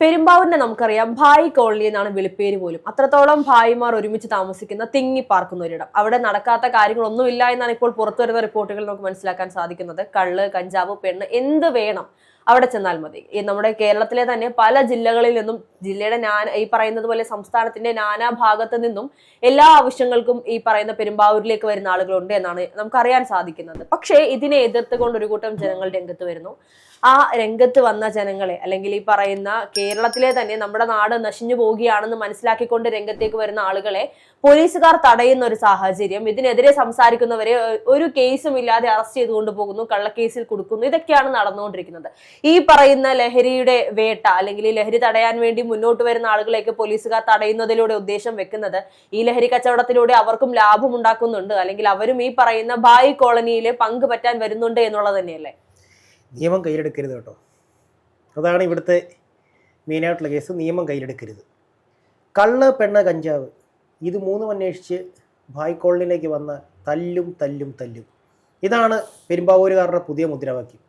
പെരുമ്പാവൂരിനെ നമുക്കറിയാം. ഭായ് കോളനി എന്നാണ് വിളിപ്പേര് പോലും. അത്രത്തോളം ഭായിമാർ ഒരുമിച്ച് താമസിക്കുന്ന തിങ്ങി പാർക്കുന്ന ഒരിടം. അവിടെ നടക്കാത്ത കാര്യങ്ങളൊന്നുമില്ല എന്നാണ് ഇപ്പോൾ പുറത്തു വരുന്ന റിപ്പോർട്ടുകൾ നമുക്ക് മനസ്സിലാക്കാൻ സാധിക്കുന്നത്. കള്ള് കഞ്ചാവ് പെണ്ണ് എന്ത് വേണം അവിടെ ചെന്നാൽ മതി. ഈ നമ്മുടെ കേരളത്തിലെ തന്നെ പല ജില്ലകളിൽ നിന്നും ജില്ലയുടെ നാന ഈ പറയുന്നത് പോലെ സംസ്ഥാനത്തിന്റെ നാനാ ഭാഗത്ത് നിന്നും എല്ലാ ആവശ്യങ്ങൾക്കും ഈ പറയുന്ന പെരുമ്പാവൂരിലേക്ക് വരുന്ന ആളുകളുണ്ട് എന്നാണ് നമുക്കറിയാൻ സാധിക്കുന്നത്. പക്ഷേ ഇതിനെ എതിർത്തുകൊണ്ട് ഒരു കൂട്ടം ജനങ്ങൾ രംഗത്ത് വരുന്നു. ആ രംഗത്ത് വന്ന ജനങ്ങളെ അല്ലെങ്കിൽ ഈ പറയുന്ന കേരളത്തിലെ തന്നെ നമ്മുടെ നാട് നശിഞ്ഞു പോവുകയാണെന്ന് മനസ്സിലാക്കിക്കൊണ്ട് രംഗത്തേക്ക് വരുന്ന ആളുകളെ പോലീസുകാർ തടയുന്ന ഒരു സാഹചര്യം ഇതിനെതിരെ സംസാരിക്കുന്നവരെ ഒരു കേസും ഇല്ലാതെ അറസ്റ്റ് ചെയ്തുകൊണ്ട് പോകുന്നു കള്ളക്കേസിൽ കൊടുക്കുന്നു. ഇതൊക്കെയാണ് നടന്നുകൊണ്ടിരിക്കുന്നത്. ഈ പറയുന്ന ലഹരിയുടെ വേട്ട അല്ലെങ്കിൽ ഈ ലഹരി തടയാൻ വേണ്ടി മുന്നോട്ട് വരുന്ന ആളുകളെയൊക്കെ പോലീസുകാർ തടയുന്നതിലൂടെ ഉദ്ദേശം വെക്കുന്നത് ഈ ലഹരി കച്ചവടത്തിലൂടെ അവർക്കും ലാഭം ഉണ്ടാക്കുന്നുണ്ട് അല്ലെങ്കിൽ അവരും ഈ പറയുന്ന ബായി കോളനിയിലെ പങ്ക് പറ്റാൻ വരുന്നുണ്ട് എന്നുള്ളത് തന്നെയല്ലേ? നിയമം കയ്യിലെടുക്കരുത് കേട്ടോ. അതാണ് ഇവിടുത്തെ മെയിനായിട്ടുള്ള കേസ് നിയമം കയ്യിലെടുക്കരുത്. കള്ള് പെണ്ണ കഞ്ചാവ് ഇത് മൂന്നും അന്വേഷിച്ച് ഭായ് കോളനിയിലേക്ക് വന്ന തല്ലും തല്ലും തല്ലും. ഇതാണ് പെരുമ്പാവൂരുകാരുടെ പുതിയ മുദ്രാവാക്യം.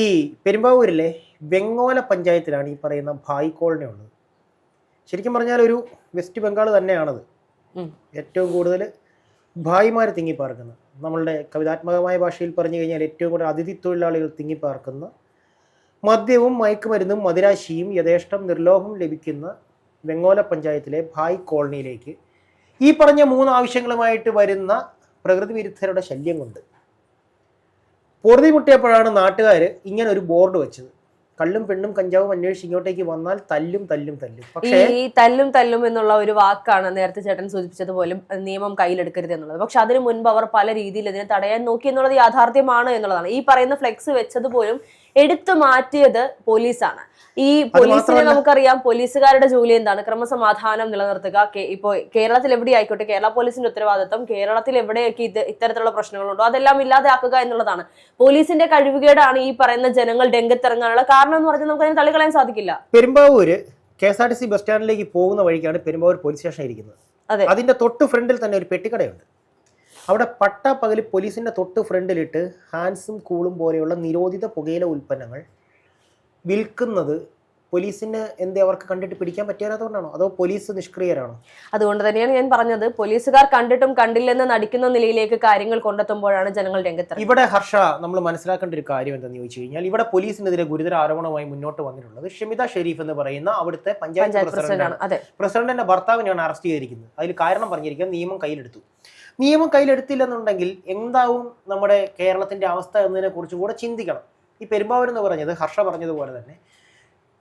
ഈ പെരുമ്പാവൂരിലെ വെങ്ങോല പഞ്ചായത്തിലാണ് ഈ പറയുന്ന ഭായ് കോളനി ഉള്ളത്. ശരിക്കും പറഞ്ഞാൽ ഒരു വെസ്റ്റ് ബംഗാൾ തന്നെയാണത്. ഏറ്റവും കൂടുതൽ ഭായിമാർ തിങ്ങിപ്പാർക്കുന്ന നമ്മളുടെ കവിതാത്മകമായ ഭാഷയിൽ പറഞ്ഞു കഴിഞ്ഞാൽ ഏറ്റവും കൂടുതൽ അതിഥി തൊഴിലാളികൾ തിങ്ങിപ്പാർക്കുന്ന മദ്യവും മയക്കുമരുന്നും മദിരാശിയും യഥേഷ്ടം നിർലോഭം ലഭിക്കുന്ന വെങ്ങോല പഞ്ചായത്തിലെ ഭായ് കോളനിയിലേക്ക് ഈ പറഞ്ഞ മൂന്ന് ആവശ്യങ്ങളുമായിട്ട് വരുന്ന പ്രകൃതി വിരുദ്ധരുടെ ശല്യം കൊണ്ട് പൊറുതി മുട്ടിയപ്പോഴാണ് നാട്ടുകാർ ഇങ്ങനെ ഒരു ബോർഡ് വെച്ചത്. കള്ളും പെണ്ണും കഞ്ചാവും അന്വേഷിച്ച് ഇങ്ങോട്ടേക്ക് വന്നാൽ തല്ലും തല്ലും തല്ലും. ഈ തല്ലും തല്ലും എന്നുള്ള ഒരു വാക്കാണ് നേരത്തെ ചേട്ടൻ സൂചിപ്പിച്ചതുപോലെ നിയമം കയ്യിലെടുക്കരുത് എന്നുള്ളത്. പക്ഷെ അതിനു മുൻപ് അവർ പല രീതിയിൽ ഇതിനെ തടയാൻ നോക്കി എന്നുള്ളത് യാഥാർത്ഥ്യമാണ് എന്നുള്ളതാണ്. ഈ പറയുന്ന ഫ്ലെക്സ് വെച്ചത് പോലും എടുത്തു മാറ്റിയത് പോലീസാണ്. ഈ പോലീസിനെ നമുക്കറിയാം പോലീസുകാരുടെ ജോലി എന്താണ്? ക്രമസമാധാനം നിലനിർത്തുക. കേ- ഇപ്പോ കേരളത്തിൽ എവിടെ ആയിക്കോട്ടെ കേരള പോലീസിന്റെ ഉത്തരവാദിത്വം കേരളത്തിൽ എവിടെയൊക്കെ ഇത് ഇത്തരത്തിലുള്ള പ്രശ്നങ്ങളുണ്ടോ അതെല്ലാം ഇല്ലാതാക്കുക എന്നുള്ളതാണ്. പോലീസിന്റെ കഴിവുകേടാണ് ഈ പറയുന്ന ജനങ്ങൾ രംഗത്തിറങ്ങാനുള്ള കാരണം എന്ന് പറഞ്ഞാൽ നമുക്ക് അതിനെ തള്ളിക്കളയാൻ സാധിക്കില്ല. Perumbavoor K S R T C bus സ്റ്റാൻഡിലേക്ക് പോകുന്ന വഴിക്കാണ് പെരുമ്പാവൂർ പോലീസ് സ്റ്റേഷൻ ഇരിക്കുന്നത്. അതെ. അതിന്റെ തൊട്ട് ഫ്രണ്ടിൽ തന്നെ ഒരു പെട്ടിക്കടയുണ്ട്. അവിടെ പട്ട പകൽ പോലീസിന്റെ തൊട്ട് ഫ്രണ്ടിലിട്ട് ഹാൻസും കൂളും പോലെയുള്ള നിരോധിത പുകയില ഉൽപ്പന്നങ്ങൾ വിൽക്കുന്നത് പോലീസിന് എന്തേ അവർക്ക് കണ്ടിട്ട് പിടിക്കാൻ പറ്റാത്തതുകൊണ്ടാണോ അതോ പോലീസ് നിഷ്ക്രിയരാണോ? അതുകൊണ്ട് തന്നെയാണ് ഞാൻ പറഞ്ഞത്. പോലീസുകാർ കണ്ടിട്ടും കണ്ടില്ലെന്ന് നടിക്കുന്ന നിലയിലേക്ക് കാര്യങ്ങൾ കൊണ്ടെത്തുമ്പോഴാണ് ജനങ്ങൾ രംഗത്ത് ഇവിടെ ഹർഷ നമ്മൾ മനസ്സിലാക്കേണ്ട ഒരു കാര്യം എന്താണെന്ന് ചോദിച്ചു കഴിഞ്ഞാൽ ഇവിടെ പോലീസിനെതിരെ ഗുരുതര ആരോപണമായി മുന്നോട്ട് വന്നിട്ടുള്ളത് ഷമിത ഷെരീഫ് എന്ന് പറയുന്ന അവിടുത്തെ പഞ്ചായത്ത് പ്രസിഡന്റാണ്. പ്രസിഡന്റിന്റെ ഭർത്താവിനെയാണ് അറസ്റ്റ് ചെയ്തിരിക്കുന്നത്. അതിൽ കാരണം പറഞ്ഞിരിക്കുന്നത് നിയമം കയ്യിലെടുത്തു. നിയമം കയ്യിലെടുത്തില്ലെന്നുണ്ടെങ്കിൽ എന്താവും നമ്മുടെ കേരളത്തിന്റെ അവസ്ഥ എന്നതിനെ കുറിച്ചും കൂടെ ചിന്തിക്കണം. ഈ പെരുമ്പാവൂർ എന്ന് പറഞ്ഞത് ഹർഷ പറഞ്ഞതുപോലെ തന്നെ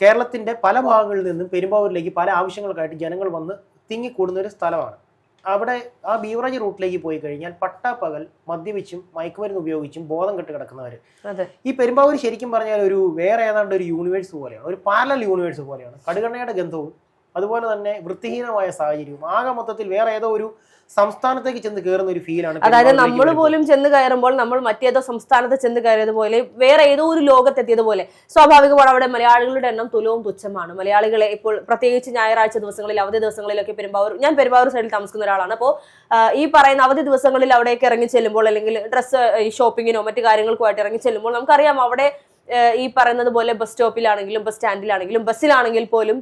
കേരളത്തിന്റെ പല ഭാഗങ്ങളിൽ നിന്നും പെരുമ്പാവൂരിലേക്ക് പല ആവശ്യങ്ങൾക്കായിട്ട് ജനങ്ങൾ വന്ന് തിങ്ങിക്കൂടുന്ന ഒരു സ്ഥലമാണ്. അവിടെ ആ ബീവറേജ് റൂട്ടിലേക്ക് പോയി കഴിഞ്ഞാൽ പട്ടാപ്പകൽ മദ്യപിച്ചും മയക്കുമരുന്ന് ഉപയോഗിച്ചും ബോധം കെട്ട് കിടക്കുന്നവർ ഈ പെരുമ്പാവൂർ ശരിക്കും പറഞ്ഞാൽ ഒരു വേറെ ഏതാണ്ട് ഒരു യൂണിവേഴ്സ് പോലെയാണ് ഒരു പാരലൽ യൂണിവേഴ്സ് പോലെയാണ്. കടുകണ്ണയുടെ ഗന്ധവും അതുപോലെ തന്നെ വൃത്തിഹീനമായ സാഹചര്യവും. ആകെ മൊത്തത്തിൽ വേറെ ഏതോ ഒരു സംസ്ഥാനത്തേക്ക് ചെന്ന് കയറുന്ന ഒരു ഫീലാണ് അതായത് നമ്മൾ പോലും ചെന്ന് കയറുമ്പോൾ നമ്മൾ മറ്റേതോ സംസ്ഥാനത്ത് ചെന്ന് കയറിയതുപോലെ വേറെ ഏതോ ഒരു ലോകത്തെത്തിയതുപോലെ സ്വാഭാവികമാണ് അവിടെ മലയാളികളുടെ എണ്ണം തുലവും തുച്ഛമാണ്. മലയാളികളെ ഇപ്പോൾ പ്രത്യേകിച്ച് ഞായറാഴ്ച ദിവസങ്ങളിൽ അവധി ദിവസങ്ങളിലൊക്കെ പെരുമ്പാവൂർ ഞാൻ പെരുമ്പാവൂർ സൈഡിൽ താമസിക്കുന്ന ഒരാളാണ്. അപ്പോൾ ഈ പറയുന്ന അവധി ദിവസങ്ങളിൽ അവിടേക്ക് ഇറങ്ങി ചെല്ലുമ്പോൾ അല്ലെങ്കിൽ ഡ്രസ്സ് ഷോപ്പിങ്ങിനോ മറ്റു കാര്യങ്ങൾക്കുമായിട്ട് ഇറങ്ങി ചെല്ലുമ്പോൾ നമുക്കറിയാം അവിടെ ഈ പറയുന്നത് പോലെ ബസ് സ്റ്റോപ്പിലാണെങ്കിലും ബസ് സ്റ്റാൻഡിലാണെങ്കിലും ബസ്സിലാണെങ്കിൽ പോലും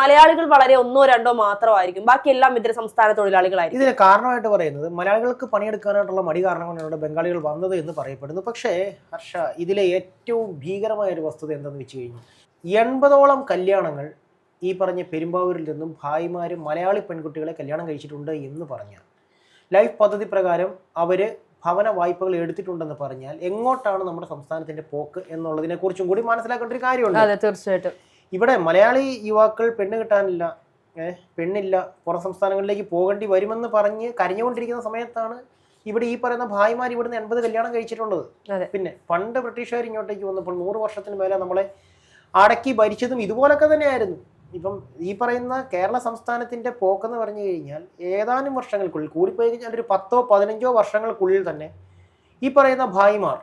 മലയാളികൾ വളരെ ഒന്നോ രണ്ടോ മാത്രമായിരിക്കും. ബാക്കി എല്ലാം ഇതര സംസ്ഥാന തൊഴിലാളികളായിരിക്കും. ഇതിന് കാരണമായിട്ട് പറയുന്നത് മലയാളികൾക്ക് പണിയെടുക്കാനായിട്ടുള്ള മടി കാരണം കൊണ്ടാണ് ബംഗാളികൾ വന്നത് എന്ന് പറയപ്പെടുന്നു. പക്ഷേ ഹർഷ ഇതിലെ ഏറ്റവും ഭീകരമായ ഒരു വസ്തുത എന്തെന്ന് വെച്ച് കഴിഞ്ഞാൽ എൺപതോളം കല്യാണങ്ങൾ ഈ പറഞ്ഞ പെരുമ്പാവൂരിൽ നിന്നും ഭായിമാരും മലയാളി പെൺകുട്ടികളെ കല്യാണം കഴിച്ചിട്ടുണ്ട് എന്ന് പറഞ്ഞാൽ ലൈഫ് പദ്ധതി പ്രകാരം അവർ ഭവന വായ്പകൾ എടുത്തിട്ടുണ്ടെന്ന് പറഞ്ഞാൽ എങ്ങോട്ടാണ് നമ്മുടെ സംസ്ഥാനത്തിന്റെ പോക്ക് എന്നുള്ളതിനെ കുറിച്ചും കൂടി മനസ്സിലാക്കേണ്ട ഒരു കാര്യമുണ്ട്. അതെ തീർച്ചയായിട്ടും. ഇവിടെ മലയാളി യുവാക്കൾ പെണ്ണ് കിട്ടാനില്ല ഏഹ് പെണ്ണില്ല പുറം സംസ്ഥാനങ്ങളിലേക്ക് പോകേണ്ടി വരുമെന്ന് പറഞ്ഞ് കരഞ്ഞുകൊണ്ടിരിക്കുന്ന സമയത്താണ് ഇവിടെ ഈ പറയുന്ന ഭായിമാർ ഇവിടുന്ന് എൺപത് കല്യാണം കഴിച്ചിട്ടുള്ളത്. പിന്നെ പണ്ട് ബ്രിട്ടീഷുകാർ ഇങ്ങോട്ടേക്ക് വന്നപ്പോൾ നൂറ് വർഷത്തിന് മേലെ നമ്മളെ അടക്കി ഭരിച്ചതും ഇതുപോലൊക്കെ തന്നെയായിരുന്നു. ഇപ്പം ഈ പറയുന്ന കേരള സംസ്ഥാനത്തിന്റെ പോക്കെന്ന് പറഞ്ഞു കഴിഞ്ഞാൽ ഏതാനും വർഷങ്ങൾക്കുള്ളിൽ കൂടിപ്പോയി കഴിഞ്ഞാൽ ഒരു പത്തോ പതിനഞ്ചോ വർഷങ്ങൾക്കുള്ളിൽ തന്നെ ഈ പറയുന്ന ഭായിമാർ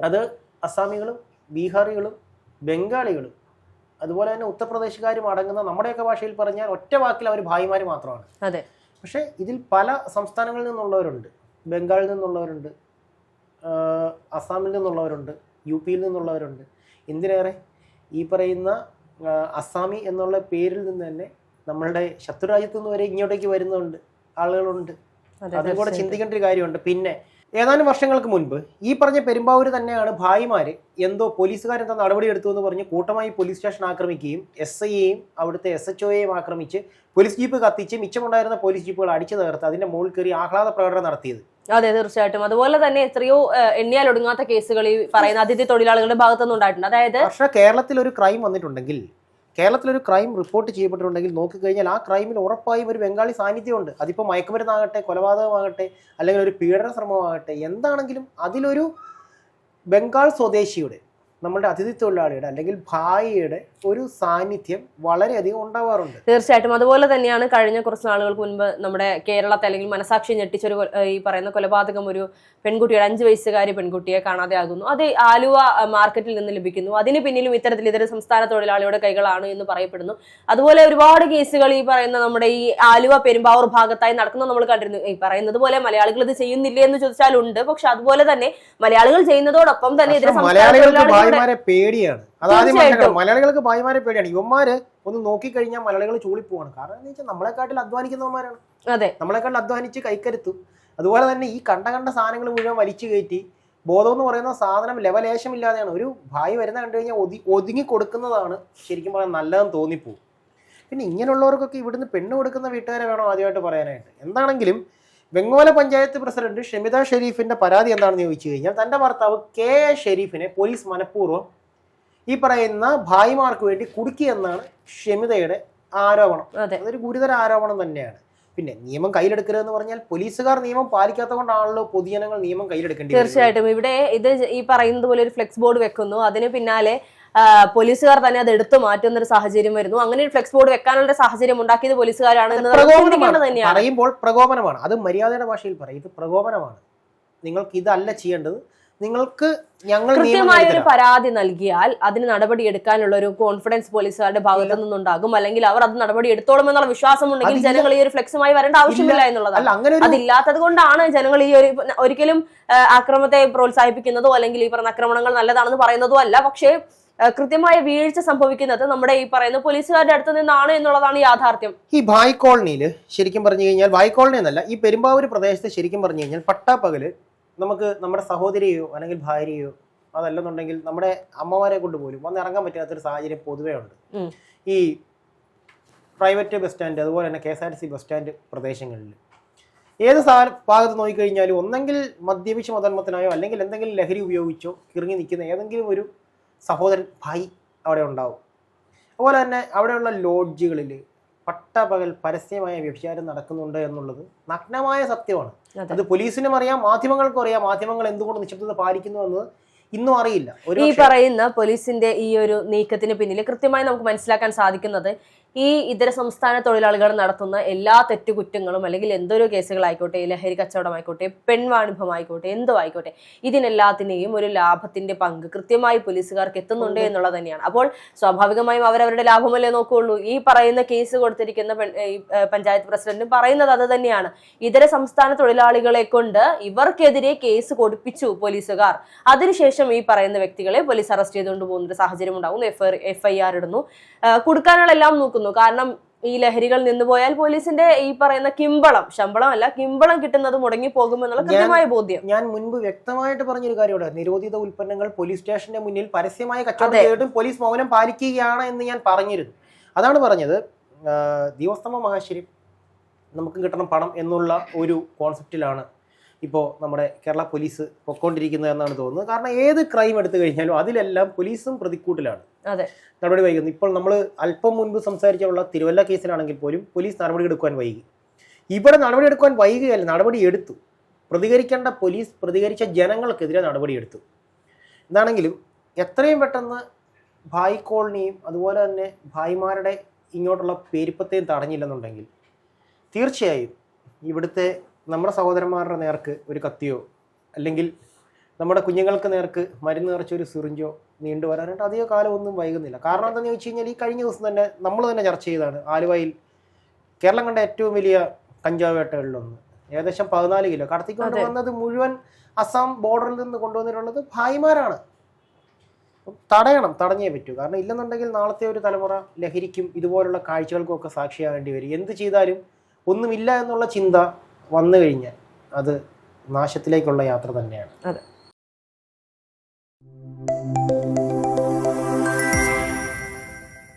അത് അസാമികളും ബീഹാറികളും ബംഗാളികളും അതുപോലെ തന്നെ ഉത്തർപ്രദേശുകാരും അടങ്ങുന്ന നമ്മുടെയൊക്കെ ഭാഷയിൽ പറഞ്ഞാൽ ഒറ്റ വാക്കിൽ അവർ ഭായിമാർ മാത്രമാണ്. അതെ. പക്ഷേ ഇതിൽ പല സംസ്ഥാനങ്ങളിൽ നിന്നുള്ളവരുണ്ട്. ബംഗാളിൽ നിന്നുള്ളവരുണ്ട് അസാമിൽ നിന്നുള്ളവരുണ്ട് യു പിയിൽ നിന്നുള്ളവരുണ്ട്. എന്തിനേറെ? ഈ പറയുന്ന അസാമി എന്നുള്ള പേരിൽ നിന്ന് തന്നെ നമ്മളുടെ ശത്രുരാജ്യത്തു നിന്ന് വരെ ഇങ്ങോട്ടേക്ക് വരുന്നുണ്ട് ആളുകളുണ്ട്. അതെ, കൂടെ ചിന്തിക്കേണ്ട ഒരു കാര്യമുണ്ട്. പിന്നെ ഏതാനും വർഷങ്ങൾക്ക് മുൻപ് ഈ പറഞ്ഞ പെരുമ്പാവൂര് തന്നെയാണ് ഭായിമാര് എന്തോ പോലീസുകാരെന്തോ നടപടി എടുത്തു എന്ന് പറഞ്ഞ് കൂട്ടമായി പോലീസ് സ്റ്റേഷൻ ആക്രമിക്കുകയും എസ് ഐയെയും അവിടുത്തെ എസ് എച്ച് ഒയെയും ആക്രമിച്ച് പോലീസ് ജീപ്പ് കത്തിച്ച് മിച്ചമുണ്ടായിരുന്ന പോലീസ് ജീപ്പുകൾ അടിച്ചു തകർത്ത് അതിന്റെ മുകളിൽ കയറി ആഹ്ലാദ പ്രകടനം നടത്തിയത്. അതെ തീർച്ചയായിട്ടും. അതുപോലെ തന്നെ എത്രയോ എണ്ണിയാൽ ഒടുങ്ങാത്ത കേസുകൾ ഈ പറയുന്ന അതിഥി തൊഴിലാളികളുടെ ഭാഗത്തുനിന്ന് ഉണ്ടായിട്ടുണ്ട്. അതായത് പക്ഷേ കേരളത്തിൽ ഒരു ക്രൈം വന്നിട്ടുണ്ടെങ്കിൽ കേരളത്തിൽ ഒരു ക്രൈം റിപ്പോർട്ട് ചെയ്യപ്പെട്ടിട്ടുണ്ടെങ്കിൽ നോക്കിക്കഴിഞ്ഞാൽ ആ ക്രൈമിൽ ഉറപ്പായും ഒരു ബംഗാളി സാന്നിധ്യമുണ്ട്. അതിപ്പോൾ മയക്കുമരുന്നാകട്ടെ കൊലപാതകമാകട്ടെ അല്ലെങ്കിൽ ഒരു പീഡന ശ്രമമാകട്ടെ എന്താണെങ്കിലും അതിലൊരു ബംഗാൾ സ്വദേശിയുടെ നമ്മുടെ അതിഥി തൊഴിലാളിയുടെ അല്ലെങ്കിൽ ഭായിയുടെ ഒരു സാന്നിധ്യം വളരെയധികം ഉണ്ടാവാറുണ്ട്. തീർച്ചയായിട്ടും. അതുപോലെ തന്നെയാണ് കഴിഞ്ഞ കുറച്ച് നാളുകൾക്ക് മുൻപ് നമ്മുടെ കേരളത്തെ അല്ലെങ്കിൽ മനസാക്ഷി ഞെട്ടിച്ചൊരു ഈ പറയുന്ന കൊലപാതകം ഒരു പെൺകുട്ടിയുടെ അഞ്ച് വയസ്സുകാരി പെൺകുട്ടിയെ കാണാതെയാകുന്നു. അത് ആലുവ മാർക്കറ്റിൽ നിന്ന് ലഭിക്കുന്നു. അതിന് പിന്നിലും ഇത്തരത്തിൽ ഇതര സംസ്ഥാന തൊഴിലാളിയുടെ കൈകളാണ് എന്ന് പറയപ്പെടുന്നു. അതുപോലെ ഒരുപാട് കേസുകൾ ഈ പറയുന്ന നമ്മുടെ ഈ ആലുവ പെരുമ്പാവൂർ ഭാഗത്തായി നടക്കുന്നത് നമ്മൾ കണ്ടിരുന്നു. ഈ പറയുന്നത് പോലെ മലയാളികൾ ഇത് ചെയ്യുന്നില്ലേ എന്ന് ചോദിച്ചാൽ ഉണ്ട് പക്ഷെ അതുപോലെ തന്നെ മലയാളികൾ ചെയ്യുന്നതോടൊപ്പം തന്നെ ഇതര സംസ്ഥാന ഭായിമാരെ പേടിയാണ്. അതാദ്യം. മനസ്സിലാക്കണം. മലയാളികൾക്ക് ഭായിമാരെ പേടിയാണ്. ഇവന്മാര് ഒന്ന് നോക്കിക്കഴിഞ്ഞാൽ മലയാളികൾ ചൂളിപ്പോവാണ്. കാരണം എന്ന് വെച്ചാൽ നമ്മളെക്കാട്ടിൽ അധ്വാനിക്കുന്നവന്മാരാണ്. അതെ. നമ്മളെക്കാട്ടിൽ അധ്വാനിച്ച് കൈക്കരുത്തും. അതുപോലെ തന്നെ ഈ കണ്ട കണ്ട സാധനങ്ങൾ മുഴുവൻ വലിച്ചു കയറ്റി ബോധം എന്ന് പറയുന്ന സാധനം ലെവലേശം ഇല്ലാതെയാണ് ഒരു ഭായി വരുന്ന കണ്ടു കഴിഞ്ഞാൽ ഒതി ഒതുങ്ങി കൊടുക്കുന്നതാണ് ശരിക്കും പറയാൻ നല്ലതെന്ന് തോന്നിപ്പോവും. പിന്നെ ഇങ്ങനെയുള്ളവർക്കൊക്കെ ഇവിടുന്ന് പെണ്ണ് കൊടുക്കുന്ന വീട്ടുകാരെ വേണം ആദ്യമായിട്ട് പറയാനായിട്ട്. എന്താണെങ്കിലും ബംഗോല പഞ്ചായത്ത് പ്രസിഡന്റ് ഷമിത ഷെരീഫിന്റെ പരാതി എന്താണെന്ന് ചോദിച്ചു കഴിഞ്ഞാൽ തന്റെ ഭർത്താവ് കെ എ ഷെരീഫിനെ പോലീസ് മനഃപൂർവം ഈ പറയുന്ന ഭായിമാർക്ക് വേണ്ടി കുടുക്കി എന്നാണ് ഷമിതയുടെ ആരോപണം. അതൊരു ഗുരുതര ആരോപണം തന്നെയാണ്. പിന്നെ നിയമം കയ്യിലെടുക്കരുതെന്ന് പറഞ്ഞാൽ പോലീസുകാർ നിയമം പാലിക്കാത്തത് കൊണ്ടാണല്ലോ പൊതുജനങ്ങൾ നിയമം കയ്യിലെടുക്കേണ്ടത്. തീർച്ചയായിട്ടും. ഇവിടെ ഇത് ഈ പറയുന്നത് പോലെ ഒരു ഫ്ലെക്സ് ബോർഡ് വെക്കുന്നു. അതിന് പിന്നാലെ പോലീസുകാർ തന്നെ അത് എടുത്തു മാറ്റുന്ന ഒരു സാഹചര്യം വരുന്നു. അങ്ങനെ ഒരു ഫ്ലെക്സ് ബോർഡ് വെക്കാനുള്ള സാഹചര്യം ഉണ്ടാക്കിയത് പോലീസുകാരാണ് പറയുമ്പോൾ പ്രകോപനമാണ്. അത് മര്യാദയുടെ ഭാഷയിൽ പറയും. ഇത് പ്രകോപനമാണ്. നിങ്ങൾക്ക് ഇതല്ല ചെയ്യേണ്ടത്. നിങ്ങൾക്ക് ഞങ്ങൾ കൃത്യമായ ഒരു. പരാതി നൽകിയാൽ അതിന് നടപടി എടുക്കാനുള്ള ഒരു കോൺഫിഡൻസ് പോലീസുകാരുടെ ഭാഗത്തു നിന്നുണ്ടാകും. അല്ലെങ്കിൽ അവർ അത് നടപടി എടുത്തോളും എന്നുള്ള വിശ്വാസം ഉണ്ടെങ്കിൽ ജനങ്ങൾ ഈ ഒരു ഫ്ലെക്സുമായി വരേണ്ട ആവശ്യമില്ല എന്നുള്ളതാണ്. അതില്ലാത്തത് കൊണ്ടാണ് ജനങ്ങൾ ഈ ഒരു ഒരിക്കലും ആക്രമത്തെ അക്രമത്തെ പ്രോത്സാഹിപ്പിക്കുന്നതോ അല്ലെങ്കിൽ ഈ പറഞ്ഞ ആക്രമണങ്ങൾ നല്ലതാണെന്ന് പറയുന്നതോ അല്ല. പക്ഷേ കൃത്യമായ വീഴ്ച സംഭവിക്കുന്നത് നമ്മുടെ ഈ പറയുന്ന പോലീസുകാരുടെ അടുത്ത് നിന്നാണ് എന്നുള്ളതാണ് യാഥാർത്ഥ്യം. ഈ ഭായ് കോളനിയിൽ ശരിക്കും പറഞ്ഞു കഴിഞ്ഞാൽ ഭായ് കോളനി എന്നല്ല ഈ പെരുമ്പാവൂർ പ്രദേശത്ത് ശരിക്കും പറഞ്ഞു കഴിഞ്ഞാൽ പട്ടാപ്പകൽ നമുക്ക് നമ്മുടെ സഹോദരിയോ അല്ലെങ്കിൽ ഭാര്യയോ അതല്ലെന്നുണ്ടെങ്കിൽ നമ്മുടെ അമ്മമാരെ കൊണ്ട് പോലും വന്ന് ഇറങ്ങാൻ പറ്റാത്തൊരു സാഹചര്യം പൊതുവേ ഉണ്ട്. ഈ പ്രൈവറ്റ് ബസ് സ്റ്റാൻഡ് അതുപോലെ തന്നെ K S R T C bus stand പ്രദേശങ്ങളിൽ ഏത് സാ ഭാഗത്ത് നോക്കിക്കഴിഞ്ഞാലും ഒന്നെങ്കിൽ മദ്യപിച്ച് മതന്മത്തിനായോ അല്ലെങ്കിൽ എന്തെങ്കിലും ലഹരി ഉപയോഗിച്ചോ കിറങ്ങി നിൽക്കുന്ന ഏതെങ്കിലും ഒരു സഹോദരൻ ഭായി അവിടെ ഉണ്ടാവും. അതുപോലെ തന്നെ അവിടെയുള്ള ലോഡ്ജുകളിൽ പട്ടപകൽ പരസ്യമായ വ്യഭിചാരം നടക്കുന്നുണ്ട് എന്നുള്ളത് നഗ്നമായ സത്യമാണ്. അത്. പോലീസിനും അറിയാം മാധ്യമങ്ങൾക്കും അറിയാം. മാധ്യമങ്ങൾ എന്തുകൊണ്ട് നിശബ്ദത പാലിക്കുന്നു എന്ന് ഇന്നും അറിയില്ല. ഈ പറയുന്ന പോലീസിന്റെ ഈ ഒരു നീക്കത്തിന് പിന്നിൽ കൃത്യമായി നമുക്ക് മനസ്സിലാക്കാൻ സാധിക്കുന്നത് ഈ ഇതര സംസ്ഥാന തൊഴിലാളികൾ നടത്തുന്ന എല്ലാ തെറ്റുകുറ്റങ്ങളും അല്ലെങ്കിൽ എന്തൊരു കേസുകളായിക്കോട്ടെ ലഹരി കച്ചവടമായിക്കോട്ടെ പെൺവാണിഭമായിക്കോട്ടെ എന്തോ ആയിക്കോട്ടെ ഇതിനെല്ലാത്തിനെയും ഒരു ലാഭത്തിന്റെ പങ്ക് കൃത്യമായി പോലീസുകാർക്ക് എത്തുന്നുണ്ട് എന്നുള്ളത് തന്നെയാണ്. അപ്പോൾ സ്വാഭാവികമായും അവരവരുടെ ലാഭമല്ലേ നോക്കുകയുള്ളൂ ഈ പറയുന്ന കേസ് കൊടുത്തിരിക്കുന്ന പഞ്ചായത്ത് പ്രസിഡന്റ് പറയുന്നത് അത് തന്നെയാണ്. ഇതര സംസ്ഥാന തൊഴിലാളികളെ കൊണ്ട് ഇവർക്കെതിരെ കേസ് കൊടുപ്പിച്ചു പോലീസുകാർ. അതിനുശേഷം ഈ പറയുന്ന വ്യക്തികളെ പോലീസ് അറസ്റ്റ് ചെയ്തുകൊണ്ട് പോകുന്ന ഒരു സാഹചര്യം ഉണ്ടാകുന്നു എഫ് എഫ് ഐ ആർ ഇടുന്നു. കൊടുക്കാനുള്ള എല്ലാം നോക്കുന്നു. കാരണം ഈ ലഹരികൾ നിന്ന് പോയാൽ പോലീസിന്റെ ഈ പറയുന്ന കിമ്പളം ശമ്പളം അല്ല കിമ്പളം കിട്ടുന്നത് മുടങ്ങി പോകുമെന്നുള്ള കൃത്യമായ ബോധ്യം. ഞാൻ മുൻപ് വ്യക്തമായിട്ട് പറഞ്ഞൊരു കാര്യമാണ് നിരോധിത ഉൽപ്പന്നങ്ങൾ പോലീസ് സ്റ്റേഷന്റെ മുന്നിൽ പരസ്യമായ കച്ചവടം. ചെയ്തിട്ടും പോലീസ് മൗനം പാലിക്കുകയാണ് എന്ന് ഞാൻ പറഞ്ഞിരുന്നു. അതാണ് പറഞ്ഞത്. ദിവസമ മഹാശ്വരി നമുക്ക് കിട്ടണം പണം എന്നുള്ള ഒരു കോൺസെപ്റ്റിലാണ് ഇപ്പോൾ നമ്മുടെ കേരള പോലീസ് പൊക്കോണ്ടിരിക്കുന്നതെന്നാണ് തോന്നുന്നത്. കാരണം ഏത് ക്രൈം എടുത്തു കഴിഞ്ഞാലും അതിലെല്ലാം പോലീസും പ്രതിക്കൂട്ടിലാണ്. നടപടി വൈകുന്നു. ഇപ്പോൾ നമ്മൾ അല്പം മുൻപ് സംസാരിച്ചുള്ള തിരുവല്ല കേസിലാണെങ്കിൽ പോലും പോലീസ് നടപടി എടുക്കുവാൻ വൈകി. ഇവിടെ നടപടി എടുക്കുവാൻ വൈകുകയല്ല നടപടി എടുത്തു. പ്രതികരിക്കേണ്ട പോലീസ് പ്രതികരിച്ച ജനങ്ങൾക്കെതിരെ നടപടിയെടുത്തു എന്താണെങ്കിലും എത്രയും പെട്ടെന്ന് ഭായ് കോളനിയും അതുപോലെ തന്നെ ഭായിമാരുടെ ഇങ്ങോട്ടുള്ള പേരിപ്പത്തെയും തടഞ്ഞില്ലെന്നുണ്ടെങ്കിൽ തീർച്ചയായും ഇവിടുത്തെ നമ്മുടെ സഹോദരന്മാരുടെ നേർക്ക് ഒരു കത്തിയോ അല്ലെങ്കിൽ നമ്മുടെ കുഞ്ഞുങ്ങൾക്ക് നേർക്ക് മരുന്ന് നിറച്ച ഒരു സിറിഞ്ചോ നീണ്ടു വരാനായിട്ട് അധിക കാലം ഒന്നും വൈകുന്നില്ല. കാരണം എന്താണെന്ന് ചോദിച്ചു കഴിഞ്ഞാൽ ഈ കഴിഞ്ഞ ദിവസം തന്നെ നമ്മൾ തന്നെ ചർച്ച ചെയ്തതാണ്. ആലുവയിൽ കേരളം കണ്ട ഏറ്റവും വലിയ കഞ്ചാവ് വേട്ടകളിലൊന്ന് ഏകദേശം പതിനാല് കിലോ. കടത്തിക്കൊണ്ട്. വന്നത് മുഴുവൻ അസം ബോർഡറിൽ നിന്ന് കൊണ്ടുവന്നിട്ടുള്ളത് ഭായിമാരാണ്. തടയണം തടഞ്ഞേ പറ്റൂ. കാരണം ഇല്ലെന്നുണ്ടെങ്കിൽ നാളത്തെ ഒരു തലമുറ ലഹരിക്കും ഇതുപോലുള്ള കാഴ്ചകൾക്കും ഒക്കെ സാക്ഷിയാകേണ്ടി വരും. എന്ത് ചെയ്താലും ഒന്നുമില്ല എന്നുള്ള ചിന്ത വന്നു കഴിഞ്ഞാൽ അത് നാശത്തിലേക്കുള്ള യാത്ര തന്നെയാണ്. അതെ.